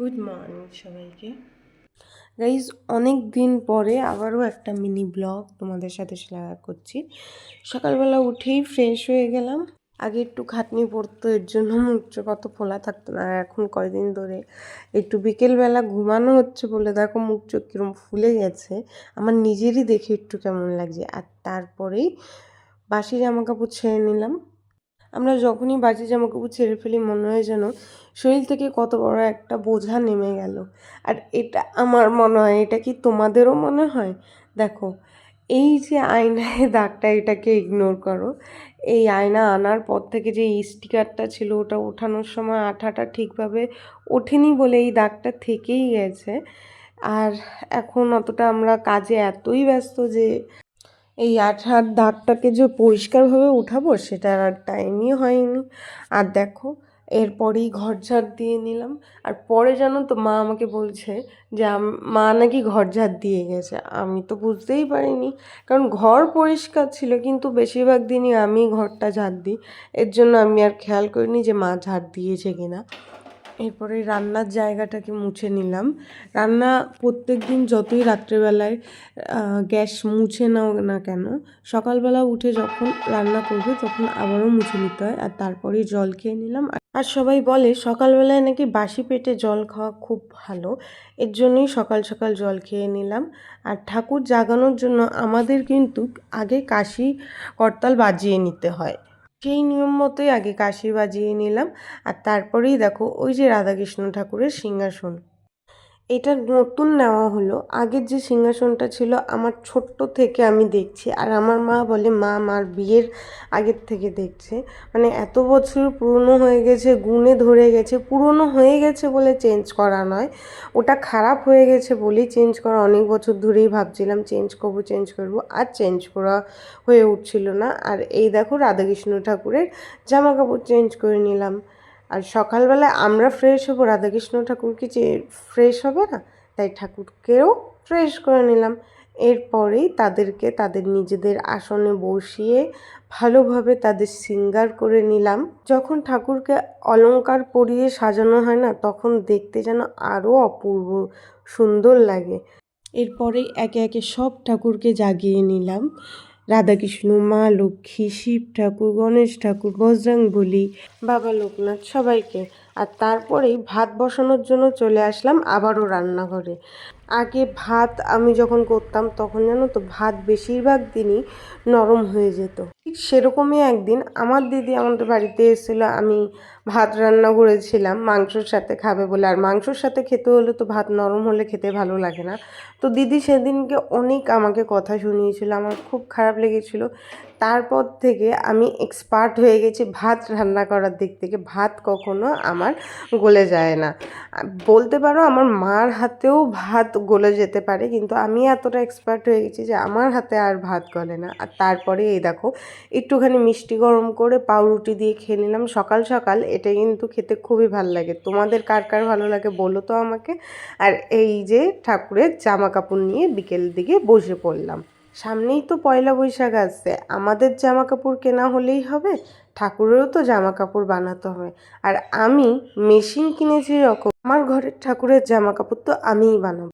Good morning সবাইকে। Guys অনেক দিন পরে আবারও একটা মিনি ব্লগ তোমাদের সাথে শেয়ার করছি। সকালবেলা উঠেই ফ্রেশ হয়ে গেলাম। আগে একটু খাটনি পড়তো এর জন্য মুখ অত ফোলা থাকতো না এখন কয়দিন ধরে একটু বিকেলবেলা ঘুমানো হচ্ছে বলে দেখো মুখ চোখ কীরকম ফুলে গেছে। আমার নিজেরই দেখে একটু কেমন লাগছে। আর তারপরেই বাসি জামা কাপড় ছেড়ে নিলাম। আমরা যখনই বাজে জামা কাপড় ছেড়ে ফেলি, মনে হয় যেন শরীর থেকে কত বড় একটা বোঝা নেমে গেল। আর এটা আমার মনে হয়, এটা কি তোমাদেরও মনে হয়? দেখো, এই যে আয়নায় দাগটা, এটাকে ইগনোর করো। এই আয়না আনার পর থেকে যে স্টিকারটা ছিল, ওটা ওঠানোর সময় আঠাটা ঠিকভাবে ওঠেনি বলে এই দাগটা থেকেই গেছে। আর এখন অতটা আমরা কাজে এতই ব্যস্ত যে এই আঠার দাগটাকে যে পরিষ্কারভাবে উঠাবো, সেটার আর টাইমই হয়নি। আর দেখো, এরপরেই ঘর ঝাড় দিয়ে নিলাম। আর পরে জানো তো মা আমাকে বলছে যে মা নাকি ঘর ঝাড় দিয়ে গেছে। আমি তো বুঝতেই পারিনি। কারণ ঘর পরিষ্কার ছিল, কিন্তু বেশিরভাগ দিনই আমি ঘরটা ঝাড় দিই। এর জন্য আমি আর খেয়াল করিনি যে মা ঝাড় দিয়েছে কিনা। এরপরে রান্নার জায়গাটাকে মুছে নিলাম। রান্না প্রত্যেক দিন যতই রাত্রেবেলায় গ্যাস মুছে নাও না কেন, সকালবেলা উঠে যখন রান্না করবে তখন আবারও মুছে নিতে হয় আর তারপরেই জল খেয়ে নিলাম। আর সবাই বলে সকালবেলায় নাকি বাসি পেটে জল খাওয়া খুব ভালো, এর জন্যই সকাল সকাল জল খেয়ে নিলাম। আর ঠাকুর জাগানোর জন্য আমাদের কিন্তু আগে কাশি করতাল বাজিয়ে নিতে হয়। সেই নিয়ম মতোই আগে কাশি বাজিয়ে নিলাম। আর তারপরেই দেখো ওই যে রাধাকৃষ্ণ ঠাকুরের সিংহাসন। এটা নতুন নেওয়া হলো। আগের যে সিংহাসনটা ছিল, আমার ছোট্ট থেকে আমি দেখছি। আর আমার মা বলে, মা, মার বিয়ের আগের থেকে দেখছে। মানে এত বছর পুরনো হয়ে গেছে, গুণে ধরে গেছে। পুরনো হয়ে গেছে বলে চেঞ্জ করা নয়। ওটা খারাপ হয়ে গেছে বলেই চেঞ্জ করা অনেক বছর ধরেই ভাবছিলাম চেঞ্জ করব চেঞ্জ করব। আর চেঞ্জ করা হয়ে উঠছিল না। আর এই দেখো, রাধাকৃষ্ণ ঠাকুরের জামা কাপড় চেঞ্জ করে নিলাম। আর সকালবেলায় আমরা ফ্রেশ হব, রাধাকৃষ্ণ ঠাকুর কি যে ফ্রেশ হবে না, তাই ঠাকুরকেও ফ্রেশ করে নিলাম। এরপরেই তাদেরকে, তাদের নিজেদের আসনে বসিয়ে ভালোভাবে তাদের সিঙ্গার করে নিলাম। যখন ঠাকুরকে অলঙ্কার পরিয়ে সাজানো হয় না, তখন দেখতে যেন আরও অপূর্ব সুন্দর লাগে। এরপরেই একে একে সব ঠাকুরকে জাগিয়ে নিলাম। রাধাকৃষ্ণ মা লক্ষ্মী শিব ঠাকুর গণেশ ঠাকুর বজরং বলি বাবা লোকনাথ সবাইকে আর তারপরেই ভাত বসানোর জন্য চলে আসলাম আবারও রান্নাঘরে। আগে ভাত আমি যখন করতাম তখন জানো তো ভাত বেশিরভাগ দিনই নরম হয়ে যেত। ঠিক সেরকমই একদিন আমার দিদি আমাদের বাড়িতে এসেছিল, আমি ভাত রান্না করেছিলাম, মাংসর সাথে খাবে বলে। আর মাংসর সাথে খেতে হলে তো ভাত নরম হলে খেতে ভালো লাগে না। তো দিদি সেদিনকে অনেক আমাকে কথা শুনিয়েছিল, আমার খুব খারাপ লেগেছিলো তারপর থেকে আমি এক্সপার্ট হয়ে গেছি, ভাত রান্না করার দিক থেকে। ভাত কখনো আমার গলে যায় না। বলতে পারো আমার মার হাতেও ভাত গলে যেতে পারে, কিন্তু আমি এতটা এক্সপার্ট হয়ে গেছি যে আমার হাতে আর ভাত গলে না। আর তারপরে এই দেখো, একটুখানি মিষ্টি গরম করে পাউরুটি দিয়ে খেয়ে নিলাম। সকাল সকাল এটা কিন্তু খেতে খুবই ভালো লাগে। তোমাদের কার কার ভালো লাগে বলো তো আমাকে। আর এই যে ঠাকুরের জামা কাপড় নিয়ে বিকেল দিকে বসে পড়লাম। সামনেই তো পয়লা বৈশাখ আসছে। আমাদের জামা কাপড় কেনা হলেই হবে, ঠাকুরেরও তো জামা কাপড় বানাতে হবে। আর আমি মেশিন কিনেছি রকম আমার ঘরের ঠাকুরের জামা কাপড় তো আমিই বানাবো।